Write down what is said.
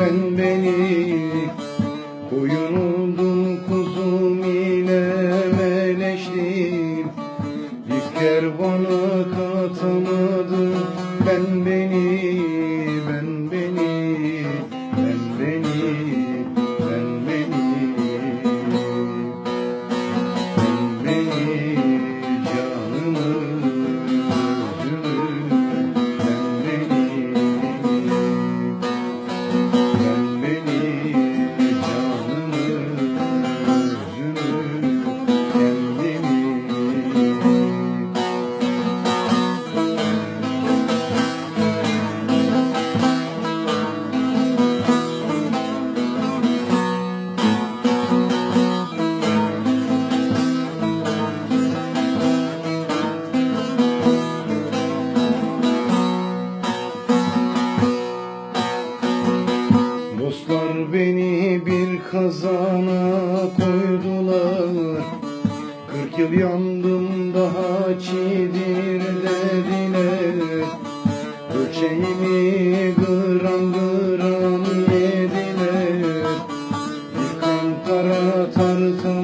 ben beni Koyun oldum kuzum yine meleştim Bir kervana katamadım ben beni Dostlar beni bir kazana koydular. Kırk yıl yandım daha çiğdir dediler Göçeğimi gram gram yediler. Bir kankara tartar